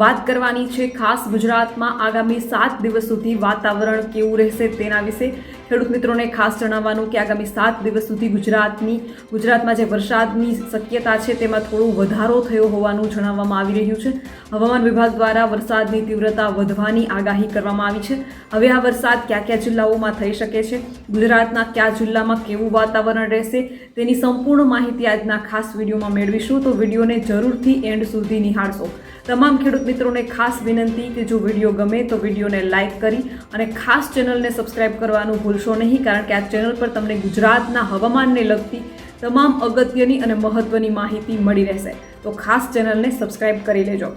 વાત કરવાની છે ખાસ ગુજરાતમાં આગામી સાત દિવસ સુધી વાતાવરણ કેવું રહેશે તેના વિશે ખેડૂત મિત્રોને ખાસ જણાવવાનું કે આગામી સાત દિવસ સુધી ગુજરાતની ગુજરાતમાં જે વરસાદની શક્યતા છે તેમાં થોડો વધારો થયો હોવાનું જણાવવામાં આવી રહ્યું છે. હવામાન વિભાગ દ્વારા વરસાદની તીવ્રતા વધવાની આગાહી કરવામાં આવી છે. હવે આ વરસાદ કયા કયા જિલ્લાઓમાં થઈ શકે છે? ગુજરાતના કયા જિલ્લામાં કેવું વાતાવરણ રહેશે? તેની સંપૂર્ણ માહિતી આજના ખાસ વિડીયોમાં મેળવીશું. તો વિડીયોને જરૂરથી એન્ડ સુધી નિહાળશો. તમામ ખેડૂત મિત્રોને ખાસ વિનંતી કે જો વીડિયો ગમે તો વિડીયોને લાઇક કરી અને ખાસ ચેનલને સબસ્ક્રાઇબ કરવાનું ભૂલશો નહીં કારણ કે આ ચેનલ પર તમને ગુજરાતના હવામાનને લગતી તમામ અગત્યની અને મહત્વની માહિતી મળી રહેશે. તો ખાસ ચેનલને સબસ્ક્રાઇબ કરી લેજો.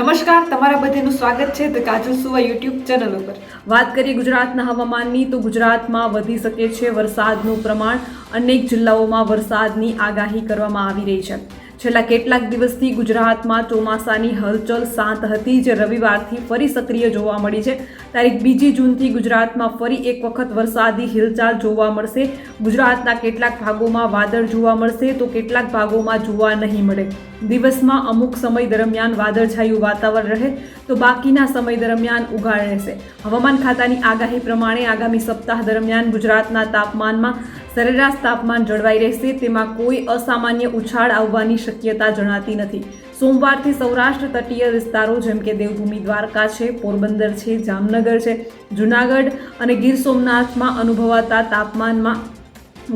નમસ્કાર તમારા બધાનું સ્વાગત છે ધ કાજલ સુવા યુટ્યુબ ચેનલ ઉપર. વાત કરીએ ગુજરાતના હવામાનની તો ગુજરાતમાં વધી શકે છે વરસાદનું પ્રમાણ. અનેક જિલ્લાઓમાં વરસાદની આગાહી કરવામાં આવી રહી છે. છેલ્લા કેટલાક દિવસથી ગુજરાતમાં ચોમાસાની હલચલ શાંત હતી. જે રવિવારથી ફરી સક્રિય જોવા મળી છે. તારીખ બીજી જૂનથી ગુજરાતમાં ફરી એક વખત વરસાદી હિલચાલ જોવા મળશે. ગુજરાતના કેટલાક ભાગોમાં વાદળ જોવા મળશે તો કેટલાક ભાગોમાં જોવા નહીં મળે. દિવસમાં અમુક સમય દરમિયાન વાદળછાયું વાતાવરણ રહે તો બાકીના સમય દરમિયાન ઉઘાડ રહેશે. હવામાન ખાતાની આગાહી પ્રમાણે આગામી સપ્તાહ દરમિયાન ગુજરાતના તાપમાનમાં સરેરાશ તાપમાન જળવાઈ રહેશે, તેમાં કોઈ અસામાન્ય ઉછાળ આવવાની શક્યતા જણાતી નથી. સોમવારથી સૌરાષ્ટ્ર તટીય વિસ્તારો, જેમ કે દેવભૂમિ, દ્વારકા છે, પોરબંદર છે, જામનગર છે, જુનાગઢ અને ગીર સોમનાથમાં અનુભવાતા તાપમાનમાં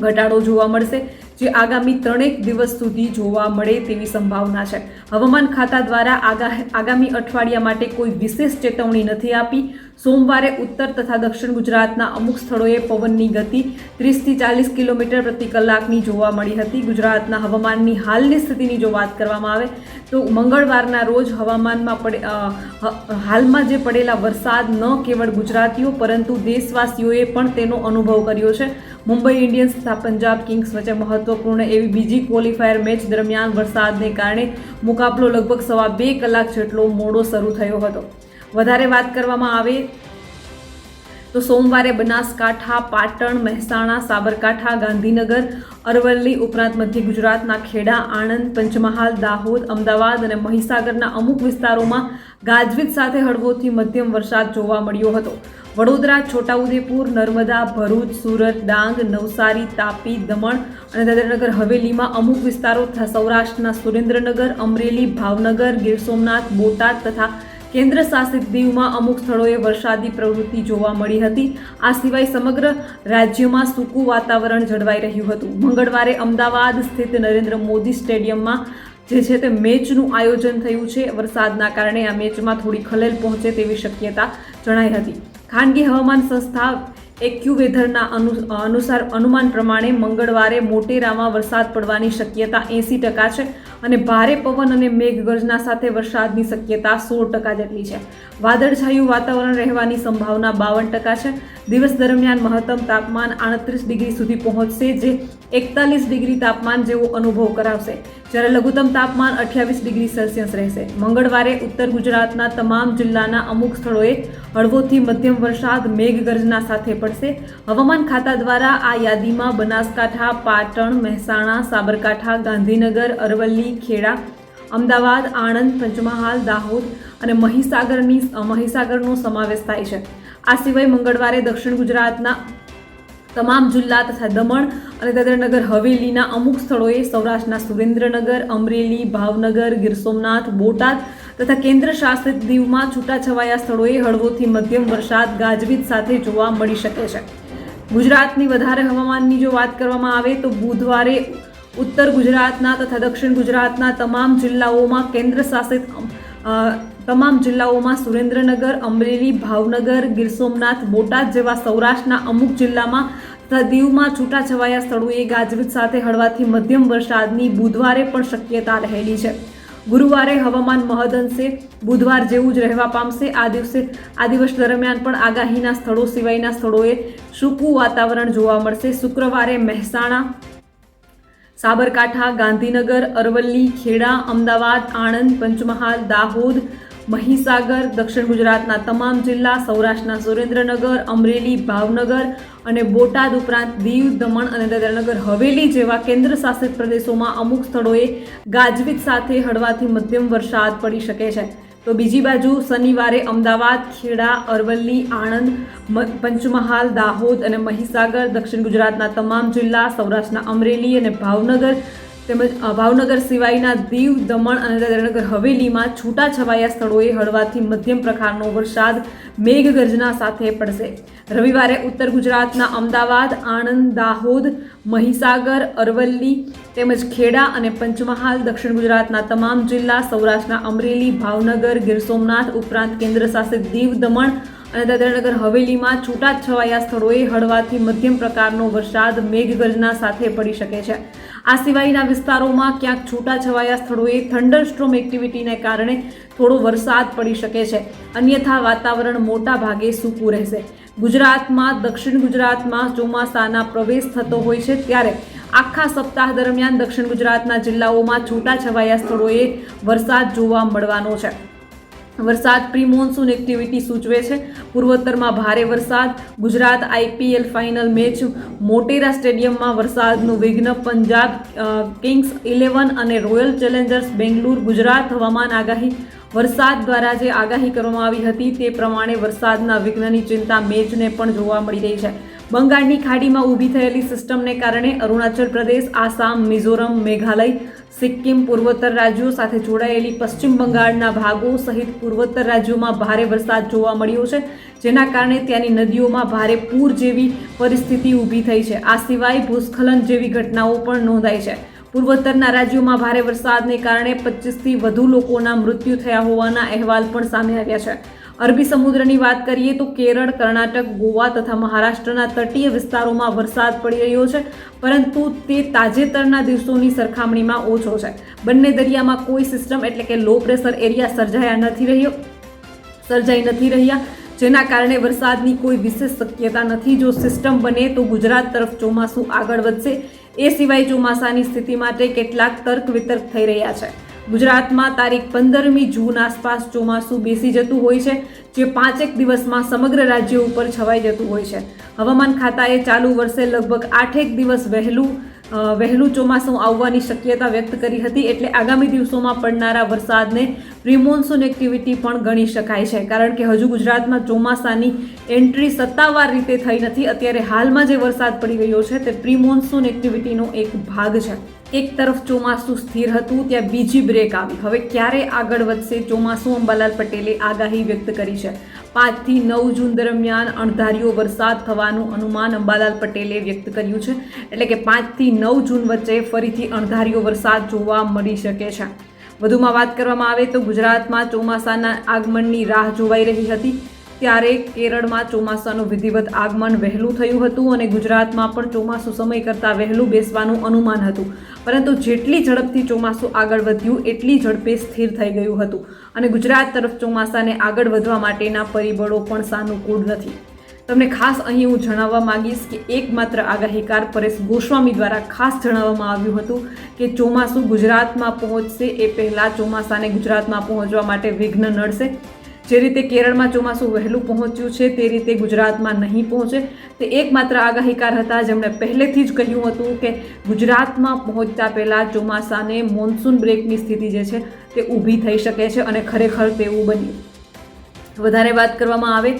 ઘટાડો જોવા મળશે, જે આગામી ત્રણેક દિવસ સુધી જોવા મળે તેવી સંભાવના છે. હવામાન ખાતા દ્વારા આગા આગામી અઠવાડિયા માટે કોઈ વિશેષ ચેતવણી નથી આપી. સોમવારે ઉત્તર તથા દક્ષિણ ગુજરાતના અમુક સ્થળોએ પવનની ગતિ ત્રીસથી ચાલીસ કિલોમીટર પ્રતિ કલાકની જોવા મળી હતી. ગુજરાતના હવામાનની હાલની સ્થિતિની જો વાત કરવામાં આવે, તો મંગળવારના રોજ હવામાનમાં પડે હાલમાં જે પડેલા વરસાદ ન કેવળ ગુજરાતીઓ, પરંતુ દેશવાસીઓએ પણ તેનો અનુભવ કર્યો છે. મુંબઈ ઇન્ડિયન્સ તથા પંજાબ કિંગ્સ વચ્ચે મહત્વપૂર્ણ એવી બીજી ક્વોલિફાયર મેચ દરમિયાન વરસાદને કારણે મુકાબલો લગભગ સવા બે કલાક જેટલો મોડો શરૂ થયો હતો. વધારે વાત કરવામાં આવે તો સોમવારે બનાસકાંઠા, પાટણ, મહેસાણા, સાબરકાંઠા, ગાંધીનગર, અરવલ્લી ઉપરાંત મધ્ય ગુજરાતના ખેડા, આણંદ, પંચમહાલ, દાહોદ, અમદાવાદ અને મહીસાગરના અમુક વિસ્તારોમાં ગાજવીજ સાથે હળવોથી મધ્યમ વરસાદ જોવા મળ્યો હતો. વડોદરા, છોટાઉદેપુર, નર્મદા, ભરૂચ, સુરત, ડાંગ, નવસારી, તાપી, દમણ અને દાદરાનગર હવેલીમાં અમુક વિસ્તારો તથા સૌરાષ્ટ્રના સુરેન્દ્રનગર, અમરેલી, ભાવનગર, ગીર સોમનાથ, બોટાદ તથા કેન્દ્ર શાસિત દીવમાં અમુક સ્થળોએ વરસાદી પ્રવૃત્તિ જોવા મળી હતી. આ સિવાય સમગ્ર રાજ્યમાં સૂકું વાતાવરણ જળવાઈ રહ્યું હતું. મંગળવારે અમદાવાદ સ્થિત નરેન્દ્ર મોદી સ્ટેડિયમમાં જે છે તે મેચનું આયોજન થયું છે. વરસાદના કારણે આ મેચમાં થોડી ખલેલ પહોંચે તેવી શક્યતા જણાઈ હતી. ખાનગી હવામાન સંસ્થા એક્યુવેધરના અનુ અનુસાર અનુમાન પ્રમાણે મંગળવારે મોટેરામાં વરસાદ પડવાની શક્યતા એંસી ટકા છે. અને ભારે પવન અને મેઘગર્જના સાથે વરસાદની શક્યતા સોળ ટકા જેટલી છે. વાદળછાયું વાતાવરણ રહેવાની સંભાવના બાવન ટકા છે. દિવસ દરમિયાન મહત્તમ તાપમાન આડત્રીસ ડિગ્રી સુધી પહોંચશે, જે એકતાલીસ ડિગ્રી તાપમાન જેવો અનુભવ કરાવશે. જ્યારે લઘુત્તમ તાપમાન અઠ્યાવીસ ડિગ્રી સેલ્સિયસ રહેશે. મંગળવારે ઉત્તર ગુજરાતના તમામ જિલ્લાના અમુક સ્થળોએ હળવોથી મધ્યમ વરસાદ મેઘગર્જના સાથે પડશે. હવામાન ખાતા દ્વારા આ યાદીમાં બનાસકાંઠા, પાટણ, મહેસાણા, સાબરકાંઠા, ગાંધીનગર, અરવલ્લી, ખેડા, અમદાવાદ, આણંદ, પંચમહાલ, દાહોદ અને મહીસાગરની મહીસાગરનો સમાવેશ થાય છે. આ સિવાય મંગળવારે દક્ષિણ ગુજરાતના તમામ જિલ્લા તથા દમણ અને દાદરાનગર હવેલીના અમુક સ્થળોએ સૌરાષ્ટ્રના સુરેન્દ્રનગર, અમરેલી, ભાવનગર, ગીર સોમનાથ, બોટાદ તથા કેન્દ્ર શાસિત દીવમાં છૂટાછવાયા સ્થળોએ હળવોથી મધ્યમ વરસાદ ગાજવીજ સાથે જોવા મળી શકે છે. ગુજરાતની વધારે હવામાનની જો વાત કરવામાં આવે તો બુધવારે ઉત્તર ગુજરાતના તથા દક્ષિણ ગુજરાતના તમામ જિલ્લાઓમાં કેન્દ્ર શાસિત તમામ જિલ્લાઓમાં સુરેન્દ્રનગર, અમરેલી, ભાવનગર, ગીર સોમનાથ, બોટાદ જેવા સૌરાષ્ટ્રના અમુક જિલ્લામાં દીવમાં છૂટાછવાયા સ્થળોએ ગાજવીજ સાથે હળવાથી મધ્યમ વરસાદની બુધવારે પણ શક્યતા રહેલી છે. ગુરુવારે હવામાન મહદઅંશે બુધવાર જેવું જ રહેવા પામશે. આ દિવસે, આ દિવસ દરમિયાન પણ આગાહીના સ્થળો સિવાયના સ્થળોએ સૂકું વાતાવરણ જોવા મળશે. શુક્રવારે મહેસાણા, સાબરકાંઠા, ગાંધીનગર, અરવલ્લી, ખેડા, અમદાવાદ, આણંદ, પંચમહાલ, દાહોદ મહીસાગર, દક્ષિણ ગુજરાતના તમામ જિલ્લા, સૌરાષ્ટ્રના સુરેન્દ્રનગર, અમરેલી, ભાવનગર અને બોટાદ ઉપરાંત દીવ, દમણ અને દાદરાનગર. હવેલી જેવા કેન્દ્ર શાસિત પ્રદેશોમાં અમુક સ્થળોએ ગાજવીજ સાથે હળવાથી મધ્યમ વરસાદ પડી શકે છે. તો બીજી બાજુ શનિવારે અમદાવાદ, ખેડા, અરવલ્લી, આણંદ પંચમહાલ, દાહોદ અને મહીસાગર, દક્ષિણ ગુજરાતના તમામ જિલ્લા, સૌરાષ્ટ્રના અમરેલી અને ભાવનગર તેમજ ભાવનગર સિવાયના દીવ, દમણ અને દાદરાનગર હવેલીમાં છૂટાછવાયા સ્થળોએ હળવાથી મધ્યમ પ્રકારનો વરસાદ મેઘગર્જના સાથે પડશે. રવિવારે ઉત્તર ગુજરાતના અમદાવાદ, આણંદ, દાહોદ, મહીસાગર, અરવલ્લી તેમજ ખેડા અને પંચમહાલ, દક્ષિણ ગુજરાતના તમામ જિલ્લા, સૌરાષ્ટ્રના અમરેલી, ભાવનગર, ગીર સોમનાથ ઉપરાંત કેન્દ્ર શાસિત દીવ, દમણ અને દાદરાનગર હવેલીમાં છૂટાછવાયા સ્થળોએ હળવાથી મધ્યમ પ્રકારનો વરસાદ મેઘગર્જના સાથે પડી શકે છે. આ સિવાયના વિસ્તારોમાં ક્યાંક છૂટાછવાયા સ્થળોએ થંડરસ્ટ્રોમ એક્ટિવિટીને કારણે થોડો વરસાદ પડી શકે છે. અન્યથા વાતાવરણ મોટા ભાગે સૂકું રહેશે. ગુજરાતમાં, દક્ષિણ ગુજરાતમાં ચોમાસાના પ્રવેશ થતો હોય છે ત્યારે આખા સપ્તાહ દરમિયાન દક્ષિણ ગુજરાતના જિલ્લાઓમાં છૂટાછવાયા સ્થળોએ વરસાદ જોવા મળવાનો છે. વરસાદ પ્રી મોન્સૂન એક્ટિવિટી સૂચવે છે. પૂર્વોત્તરમાં ભારે વરસાદ. Gujarat IPL final match Motera સ્ટેડિયમમાં વરસાદનું વિઘ્ન. પંજાબ કિંગ્સ ઇલેવન અને રોયલ ચેલેન્જર્સ બેંગ્લુર, ગુજરાત હવામાન આગાહી વરસાદ દ્વારા જે આગાહી કરવામાં આવી હતી તે પ્રમાણે વરસાદના વિઘ્નની ચિંતા મેચને પણ જોવા મળી રહી છે. બંગાળની ખાડીમાં ઊભી થયેલી સિસ્ટમને કારણે અરુણાચલ પ્રદેશ, આસામ, મિઝોરમ, મેઘાલય, સિક્કિમ, પૂર્વોત્તર રાજ્યો સાથે જોડાયેલી પશ્ચિમ બંગાળના ભાગો સહિત પૂર્વોત્તર રાજ્યોમાં ભારે વરસાદ જોવા મળ્યો છે, જેના કારણે ત્યાંની નદીઓમાં ભારે પૂર જેવી પરિસ્થિતિ ઊભી થઈ છે. આ સિવાય ભૂસ્ખલન જેવી ઘટનાઓ પણ નોંધાઈ છે. પૂર્વોત્તરના રાજ્યોમાં ભારે વરસાદને કારણે પચીસથી વધુ લોકોના મૃત્યુ થયા હોવાના અહેવાલ પણ સામે આવ્યા છે. અરબી સમુદ્રની વાત કરીએ તો કેરળ, કર્ણાટક, ગોવા તથા મહારાષ્ટ્રના તટીય વિસ્તારોમાં વરસાદ પડી રહ્યો છે, પરંતુ તે તાજેતરના દિવસોની સરખામણીમાં ઓછો છે. બંને દરિયામાં કોઈ સિસ્ટમ એટલે કે લો પ્રેશર એરિયા સર્જાયા નથી રહ્યો, સર્જાઈ નથી રહ્યા, જેના કારણે વરસાદની કોઈ વિશેષ શક્યતા નથી. જો સિસ્ટમ બને તો ગુજરાત તરફ ચોમાસું આગળ વધશે. એ સિવાય ચોમાસાની સ્થિતિ માટે કેટલાક તર્ક વિતર્ક થઈ રહ્યા છે. ગુજરાતમાં તારીખ પંદરમી જૂન આસપાસ ચોમાસું બેસી જતું હોય છે, જે પાંચેક દિવસમાં સમગ્ર રાજ્ય ઉપર છવાઈ જતું હોય છે. હવામાન ખાતાએ ચાલુ વર્ષે લગભગ આઠેક દિવસ વહેલું વહેલું ચોમાસું આવવાની શક્યતા વ્યક્ત કરી હતી એટલે આગામી દિવસોમાં પડનારા વરસાદને પ્રિમોન્સૂન એક્ટિવિટી પણ ગણી શકાય છે. કારણ કે હજુ ગુજરાતમાં ચોમાસાની એન્ટ્રી સત્તાવાર રીતે થઈ નથી. અત્યારે હાલમાં જે વરસાદ પડી રહ્યો છે તે પ્રિમોન્સૂન એક્ટિવિટીનો એક ભાગ છે. એક તરફ ચોમાસું સ્થિર હતું, ત્યાં બીજી બ્રેક આવી. હવે ક્યારે આગળ વધશે? ચોમાસું અંબાલાલ પટેલે આગાહી વ્યક્ત કરી છે. પાંચથી નવ જૂન દરમિયાન અણધાર્યો વરસાદ થવાનું અનુમાન અંબાલાલ પટેલે વ્યક્ત કર્યું છે. એટલે કે પાંચથી નવ જૂન વચ્ચે ફરીથી અણધાર્યો વરસાદ જોવા મળી શકે છે. વધુમાં વાત કરવામાં આવે તો ગુજરાતમાં ચોમાસાના આગમનની રાહ જોવાઈ રહી હતી. ત્યારે કેરળમાં ચોમાસાનું વિધિવત આગમન વહેલું થયું હતું અને ગુજરાતમાં પણ ચોમાસું સમય કરતાં વહેલું બેસવાનું અનુમાન હતું. પરંતુ જેટલી ઝડપથી ચોમાસું આગળ વધ્યું, એટલી ઝડપે સ્થિર થઈ ગયું હતું અને ગુજરાત તરફ ચોમાસાને આગળ વધવા માટેના પરિબળો પણ સાનુકૂળ નથી. તમને ખાસ અહીં હું જણાવવા માંગીશ કે એકમાત્ર આગાહીકાર પરેશ ગોસ્વામી દ્વારા ખાસ જણાવવામાં આવ્યું હતું કે ચોમાસું ગુજરાતમાં પહોંચશે એ પહેલાં ચોમાસાને ગુજરાતમાં પહોંચવા માટે વિઘ્ન નડશે. જે રીતે કેરળમાં ચોમાસું વહેલું પહોંચ્યું છે, તે રીતે ગુજરાતમાં નહીં પહોંચે. તે એકમાત્ર આગાહીકાર હતા. જેમણે પહેલેથી જ કહ્યું હતું કે ગુજરાતમાં પહોંચતા પહેલાં ચોમાસાને મોન્સૂન બ્રેકની સ્થિતિ જે છે, તે ઊભી થઈ શકે છે અને ખરેખર તેવું બન્યું. વધારે વાત કરવામાં આવે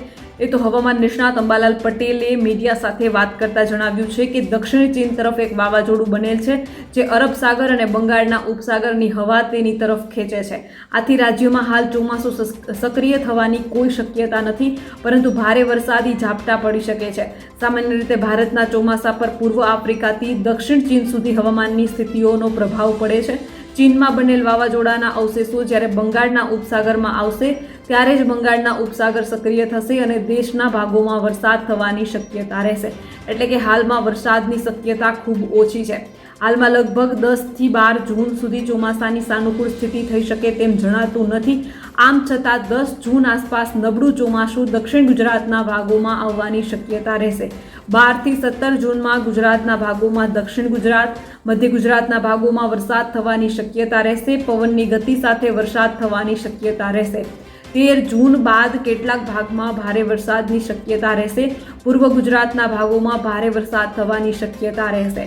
એ તો હવામાન નિષ્ણાત અંબાલાલ પટેલે મીડિયા સાથે વાત કરતા જણાવ્યું છે કે દક્ષિણ ચીન તરફ એક વાવાઝોડું બનેલ છે, જે અરબ સાગર અને બંગાળના ઉપસાગરની હવા તેની તરફ ખેંચે છે. આથી રાજ્યમાં હાલ ચોમાસું સક્રિય થવાની કોઈ શક્યતા નથી, પરંતુ ભારે વરસાદી ઝાપટા પડી શકે છે. સામાન્ય રીતે ભારતના ચોમાસા પર પૂર્વ આફ્રિકાથી દક્ષિણ ચીન સુધી હવામાનની સ્થિતિઓનો પ્રભાવ પડે છે. ચીનમાં બનેલ વાવાઝોડાના અવશેષો જ્યારે બંગાળના ઉપસાગરમાં આવશે ત્યારે જ બંગાળના ઉપસાગર સક્રિય થશે અને દેશના ભાગોમાં વરસાદ થવાની શક્યતા રહેશે. એટલે કે હાલમાં વરસાદની શક્યતા ખૂબ ઓછી છે. હાલમાં લગભગ દસથી બાર જૂન સુધી ચોમાસાની સાનુકૂળ સ્થિતિ થઈ શકે તેમ જણાતું નથી. આમ છતાં દસ જૂન આસપાસ નબળું ચોમાસું દક્ષિણ ગુજરાતના ભાગોમાં આવવાની શક્યતા રહેશે. બારથી સત્તર જૂનમાં ગુજરાતના ભાગોમાં દક્ષિણ ગુજરાત, મધ્ય ગુજરાતના ભાગોમાં વરસાદ થવાની શક્યતા રહેશે. પવનની ગતિ સાથે વરસાદ થવાની શક્યતા રહેશે. તેર જૂન બાદ કેટલાક ભાગમાં ભારે વરસાદની શક્યતા રહેશે. પૂર્વ ગુજરાતના ભાગોમાં ભારે વરસાદ થવાની શક્યતા રહેશે.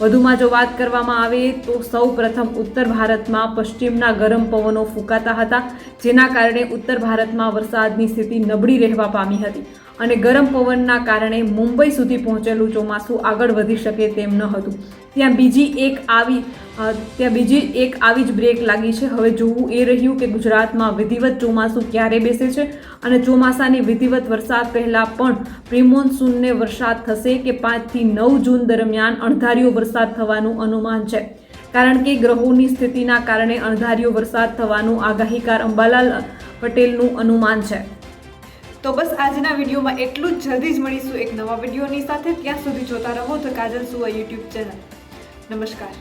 વધુમાં જો વાત કરવામાં આવે તો સૌ પ્રથમ ઉત્તર ભારતમાં પશ્ચિમના ગરમ પવનો ફૂંકાતા હતા. જેના કારણે ઉત્તર ભારતમાં વરસાદની સ્થિતિ નબળી રહેવા પામી હતી અને ગરમ પવનના કારણે મુંબઈ સુધી પહોંચેલું ચોમાસું આગળ વધી શકે તેમ ન હતું. ત્યાં બીજી એક આવી ત્યાં બીજી એક આવી જ બ્રેક લાગી છે. હવે જોવું એ રહ્યું કે ગુજરાતમાં વિધિવત ચોમાસું ક્યારે બેસે છે અને ચોમાસાની વિધિવત વરસાદ પહેલાં પણ પ્રિમોન્સૂનને વરસાદ થશે કે પાંચથી નવ જૂન દરમિયાન અણધાર્યો વરસાદ થવાનું અનુમાન છે. કારણ કે ગ્રહોની સ્થિતિના કારણે અણધાર્યો વરસાદ થવાનું આગાહીકાર અંબાલાલ પટેલનું અનુમાન છે. તો બસ આજના વિડીયોમાં એટલું જ. જલ્દી જ મળીશું એક નવા વિડીયોની સાથે. ત્યાં સુધી જોતા રહો તો કાજલ સુવા યુટ્યુબ ચેનલ. નમસ્કાર.